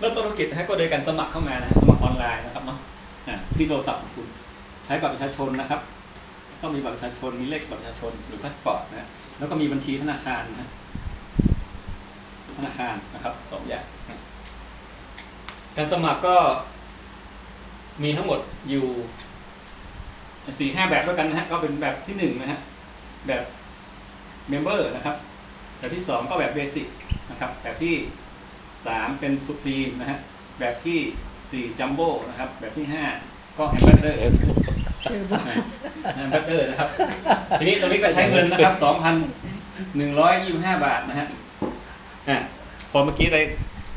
เริ่มต้นธุรกิจนะฮะก็โดยการสมัครเข้ามานะสมัครออนไลน์นะครับเนาะที่โทรศัพท์ของคุณ ใช้บัตรประชาชนนะครับต้องมีบัตรประชาชนมีเลขบัตรประชาชนหรือพาสปอร์ตนะแล้วก็มีบัญชีธนาคารนะธนาคารนะครับสองอย่างการสมัครก็มีทั้งหมดอยู่สี่ห้าแบบด้วยกันนะฮะก็เป็นแบบที่หนึ่งนะฮะแบบเมมเบอร์นะครับ แบบที่สองก็แบบเบสิกนะครับ แบบที่ สามเป็นสุพรีมนะฮะแบบที่สี่จัมโบ้นะครับ แบบที่ห้าก็แอมเบอร์เกอร์แอมเบอร์เกอร์นะครับ ทีนี้ตรงนี้ก็ใช้เงินนะครับสองพันหนึ่งร้อยยี่สิบห้าบาทนะฮะอ่าพอเมื่อกี้ได้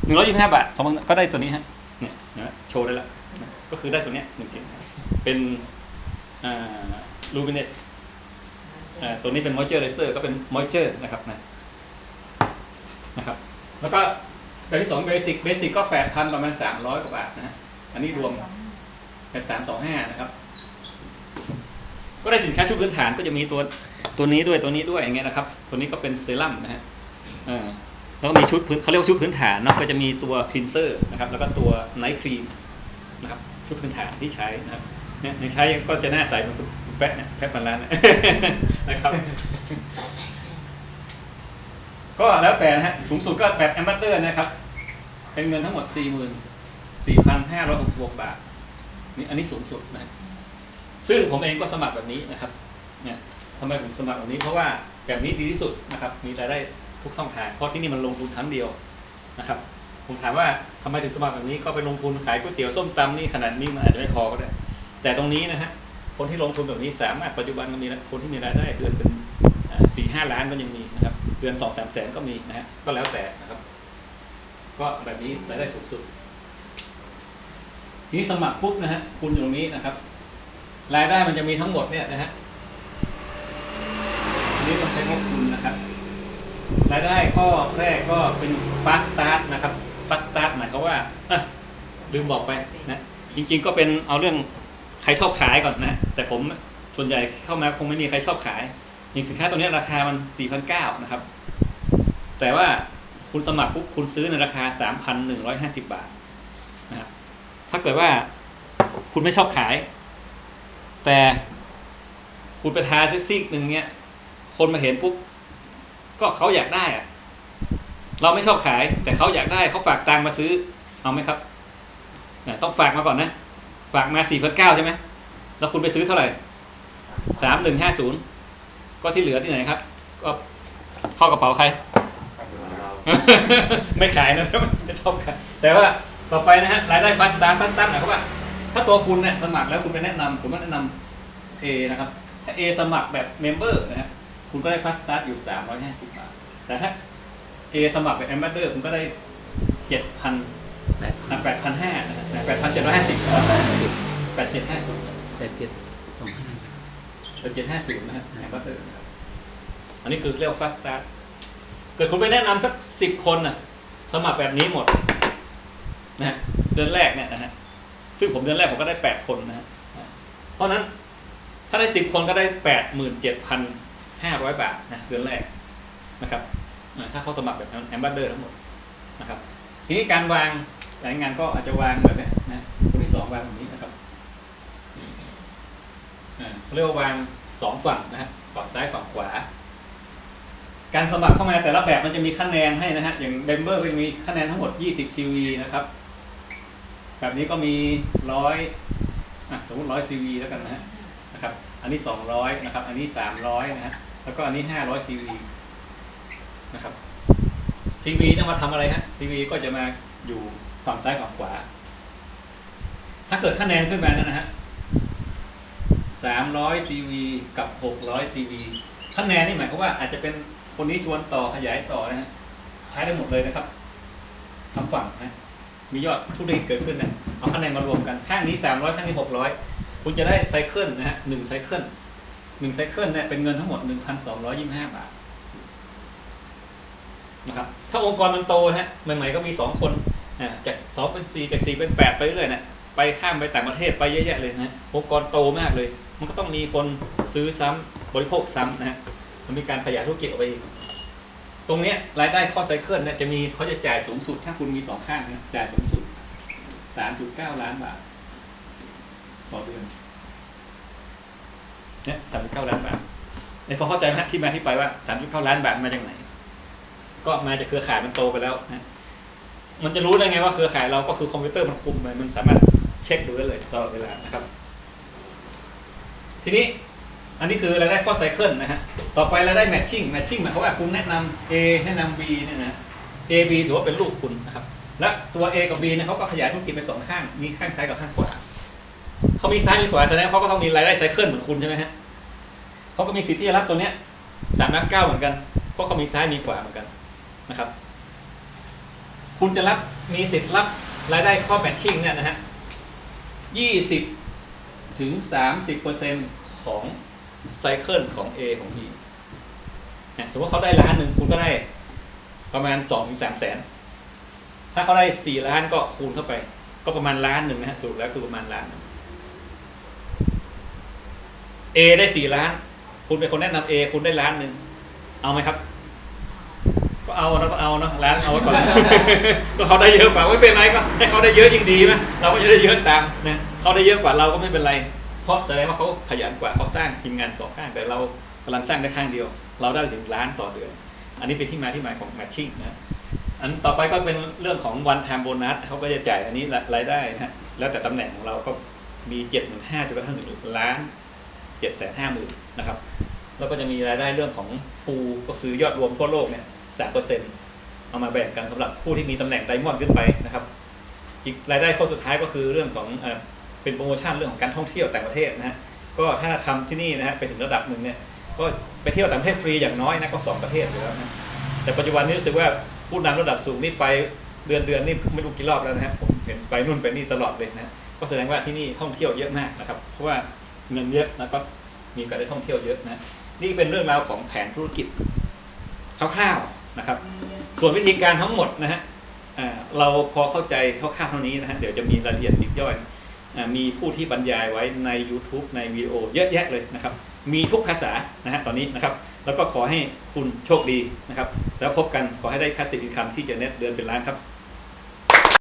หนึ่งร้อยยี่สิบห้าบาทสองพันก็ได้ตัวนี้ฮะเนี่ยนะโชว์ได้ล้วก็คือได้ตัวเนี้ยหนึ่งชิ้นเป็นอ่าลูมิเนสอ่าตัวนี้เป็นมอยเจอร์ไรเซอร์ก็เป็นมอยเจอร์นะครับนะนะครับ แล้วก็ แบบที่สองเบสิกเบสิกก็แปดพันประมาณสามร้อยกว่าบาทนะอันนี้รวมเป็นสามสองห้านะครับ ก็ได้สินค้าชุดพื้นฐานก็จะมีตัวตัวนี้ด้วยตัวนี้ด้วยอย่างเงี้ยนะครับ ตัวนี้ก็เป็นเซรั่มนะฮะแล้วก็มีชุดพื้นเขาเรียกว่าชุดพื้นฐานเนาะก็จะมีตัวคลีนเซอร์นะครับ แล้วก็ตัวไนท์ครีมนะครับ ชุดพื้นฐานที่ใช้นะครับเนี่ยใช้ก็จะหน้าใสเหมือนคุณแป๊ะเนี่ยแป๊ะปันล้านนะนะครับ ก็แล้วแต่นะฮะสูงสุดก็แบบแอมบัตเตอร์นะครับ เป็นเงินทั้งหมดสี่หมื่นสี่พันห้าร้อยหกสิบบาท นี่อันนี้สูงสุดนะ ซึ่งผมเองก็สมัครแบบนี้นะครับ เนี่ยทำไมผมสมัครแบบนี้ เพราะว่าแบบนี้ดีที่สุดนะครับ มีรายได้ทุกช่องทาง เพราะที่นี่มันลงทุนครั้งเดียวนะครับ ผมถามว่าทำไมถึงสมัครแบบนี้ ก็ไปลงทุนขายก๋วยเตี๋ยวส้มตำนี่ขนาดนี้มันอาจจะไม่พอก็ได้ แต่ตรงนี้นะฮะ คนที่ลงทุนแบบนี้สามารถปัจจุบันก็มีคนที่มีรายได้เดือนเป็นสี่ห้าล้านก็ยังมีนะครับ เดือนสองสามแสนก็มีนะฮะก็แล้วแต่นะครับ ก็แบบนี้รายได้สูงสุดทีนี้สมัครปุ๊บนะฮะคุณอยู่ตรงนี้นะครับ รายได้มันจะมีทั้งหมดเนี่ยนะฮะอันนี้ต้องใช้งบทุนนะครับรายได้ข้อแรกก็เป็นฟาสตาร์ทนะครับฟาสตาร์ทหมายความว่าอะลืมบอกไปนะจริง ๆ ก็เป็นเอาเรื่องใครชอบขายก่อนนะแต่ผมส่วนใหญ่เข้ามาคงไม่มีใครชอบขาย อย่างสินค้าตัวนี้ราคามันสี่พันเก้านะครับ แต่ว่าคุณสมัครปุ๊บคุณซื้อในราคาสามพันหนึ่งร้อยห้าสิบบาทนะครับถ้าเกิดว่าคุณไม่ชอบขาย แต่คุณไปทาซิกซิกหนึ่งเนี้ย คนมาเห็นปุ๊บก็เขาอยากได้อะเราไม่ชอบขาย แต่เขาอยากได้เขาฝากตังมาซื้อเอาไหมครับต้องฝากมาก่อนนะ ฝากมาสี่พันเก้าใช่ไหมแล้วคุณไปซื้อเท่าไหร่สามหนึ่งห้าศูนย์ ก็ที่เหลือที่ไหนครับ ก็เข้ากระเป๋าใคร ไม่ขายนะไม่ชอบขายแต่ว่าต่อไปนะฮะรายได้ฟันตามฟันตามหมายความว่า ถ้าตัวคุณเนี่ยสมัครแล้วคุณไปแนะนำสมมติแนะนำเอนะครับ ถ้าเอสมัครแบบเมมเบอร์นะฮะคุณก็ได้ฟัสตาร์ทอยู่สามร้อยห้าสิบบาทแต่ถ้าเอสมัครแบบแอมบาสเดอร์คุณก็ได้เจ็ดพันแปดพันห้านะฮะแปดพันเจ็ดร้อยห้าสิบแปดเจ็ดห้าศูนย์แปดเจ็ดสองห้าแปด เจ็ดห้าศูนย์นะฮะแอมบาสเดอร์ครับอันนี้คือเรียกว่าฟัสตาร์เกิดคุณไปแนะนำสักสิบคนน่ะสมัครแบบนี้หมดนะเดือนแรกเนี่ยนะฮะซึ่งผมเดือนแรกผมก็ได้แปดคนนะฮะเพราะนั้นถ้าได้สิบคนก็ได้แปดหมื่นเจ็ดพันห้าร้อยบาทนะเดือนแรกนะครับถ้าเขาสมัครแบบแอมบัตเดอร์ทั้งหมดนะครับ ทีนี้การวางรายงานก็อาจจะวางแบบนี้นะคนที่สองวางแบบนี้นะครับ เรียกว่าวางสองฝั่งนะฮะฝั่งซ้ายฝั่งขวา การสมัครเข้ามาแต่ละแบบมันจะมีคะแนนให้นะฮะ อย่างเบมเบอร์ก็จะมีคะแนนทั้งหมด 20 CV นะครับ แบบนี้ก็มีร้อยสมมติร้อย CV แล้วกันนะฮะนะครับ อันนี้ 200 นะครับ อันนี้ 300 นะฮะ แล้วก็อันนี้ 500 CV นะครับ CV จะมาทำอะไรฮะ CV ก็จะมาอยู่ฝั่งซ้ายฝั่งขวา ถ้าเกิดคะแนนขึ้นมานะฮะ 300 CV กับ 600 CV คะแนนนี่หมายความว่าอาจจะเป็นคนนี้ชวนต่อขยายต่อนะฮะใช้ได้หมดเลยนะครับทั้งฝั่งนะมียอดทุเรียนเกิดขึ้นนะเอาคะแนนมารวมกันข้างนี้สามร้อยข้างนี้หกร้อยคุณจะได้ไซเคิลนะฮะหนึ่งไซเคิลหนึ่งไซเคิลเนี่ยเป็นเงินทั้งหมดหนึ่งพันสองร้อยยี่สิบห้าบาทนะครับถ้าองค์กรมันโตฮะใหม่ๆก็มีสองคนอ่าจากสองเป็นสี่จากสี่เป็นแปดไปเรื่อยๆนะ ไปข้ามไปต่างประเทศไปเยอะแยะเลยนะองค์กรโตมากเลย มันก็ต้องมีคนซื้อซ้ำบริโภคซ้ำนะฮะมันมีการขยายธุรกิจออกไปอีกตรงเนี้ยรายได้ข้อไซเคิลเนี่ยจะมีเขาจะจ่ายสูงสุด ถ้าคุณมีสองข้างนะจ่ายสูงสุดสามจุดเก้าล้านบาท ต่อเดือนเนี่ยสามจุดเก้าล้านบาทในพอเข้าใจไหมฮะที่มาที่ไปว่าสามจุดเก้าล้านบาทมาจากไหน ก็มาจากเครือข่ายมันโตไปแล้วนะมันจะรู้ได้ไงว่าเครือข่ายเราก็คือคอมพิวเตอร์มันคุมมันมันสามารถ เช็คดูได้เลยตลอดเวลานะครับ ทีนี้อันนี้คือรายได้ข้อไซเคิลนะฮะ ต่อไปรายได้แมทชิ่ง แมทชิ่งหมายความว่าคุณแนะนำ A แนะนำ B เนี่ยนะ A B ถือว่าเป็นลูกคุณนะครับ และตัว A กับ B เนี่ยเขาก็ขยายธุรกิจไปสองข้าง มีข้างซ้ายกับข้างขวาเขามีซ้ายมีขวาแสดงเขาก็ต้องมีรายได้ไซเคิลเหมือนคุณใช่ไหมฮะเขาก็มีสิทธิ์ที่จะรับตัวเนี้ยสามนับเก้าเหมือนกัน เพราะเขามีซ้ายมีขวาเหมือนกันนะครับ คุณจะรับมีสิทธิ์รับรายได้ข้อแมทชิ่งเนี่ยนะฮะ ยี่สิบถึงสามสิบเปอร์เซ็นของไซเคิลของ A ของ B นะสมมติเขาได้ล้านหนึ่งคุณก็ได้ประมาณสองถึงสามแสน ถ้าเขาได้สี่ล้านก็คูณเข้าไป ก็ประมาณล้านหนึ่งนะฮะสรุปแล้วคือประมาณล้าน A ได้สี่ล้าน คุณเป็นคนแนะนำ A คุณได้ล้านหนึ่ง เอาไหมครับ เอานะก็เอานะล้านเอาไว้ก่อน ก็เขาได้เยอะกว่าไม่เป็นไรก็ให้เขาได้เยอะยิ่งดีไหมเราก็จะได้เยอะตามนะเขาได้เยอะกว่าเราก็ไม่เป็นไร เพราะแสดงว่าเขาขยันกว่าเขาสร้างทีมงานสองข้างแต่เรากำลังสร้างได้ข้างเดียว เราได้ถึงล้านต่อเดือน อันนี้เป็นที่มาที่มาของ matching นะอันต่อไปก็เป็นเรื่องของ one time bonus เขาก็จะจ่ายอันนี้รายได้นะฮะแล้วแต่ตำแหน่งของเราก็มีเจ็ดหมื่นห้าจนกระทั่งถึงล้านเจ็ดแสนห้าหมื่นนะครับ แล้วก็จะมีรายได้เรื่องของฟูก็คือยอดรวมทั่วโลกเนี่ย สามเปอร์เซ็นต์เอามาแบ่งกันสำหรับผู้ที่มีตำแหน่งไดมอนด์ขึ้นไปนะครับ อีกรายได้ข้อสุดท้ายก็คือเรื่องของเป็นโปรโมชั่นเรื่องของการท่องเที่ยวต่างประเทศนะฮะก็ถ้าทำที่นี่นะฮะไปถึงระดับหนึ่งเนี่ย ก็ไปเที่ยวต่างประเทศฟรีอย่างน้อยนะก็สองประเทศอยู่แล้วนะแต่ปัจจุบันนี้รู้สึกว่าผู้นำระดับสูงนี่ไปเดือนเดือนนี่ไม่รู้กี่รอบแล้วนะฮะผมเห็นไปนู่นไปนี่ตลอดเลยนะก็แสดงว่าที่นี่ท่องเที่ยวเยอะมากนะครับ เพราะว่าเงินเยอะแล้วก็มีการได้ท่องเที่ยวเยอะนะนี่เป็นเรื่องราวของแผนธุรกิจคร่าวๆ นะครับ ส่วนวิธีการทั้งหมดนะฮะเราพอเข้าใจคร่าวๆเท่านี้นะฮะเดี๋ยวจะมีรายละเอียดยิบย่อย มีผู้ที่บรรยายไว้ใน YouTube ในวิดีโอเยอะแยะเลยนะครับ มีทุกภาษานะฮะตอนนี้นะครับ แล้วก็ขอให้คุณโชคดีนะครับ แล้วพบกันขอให้ได้คัสติอินคัมที่จะเน็ตเดือนเป็นล้านครับ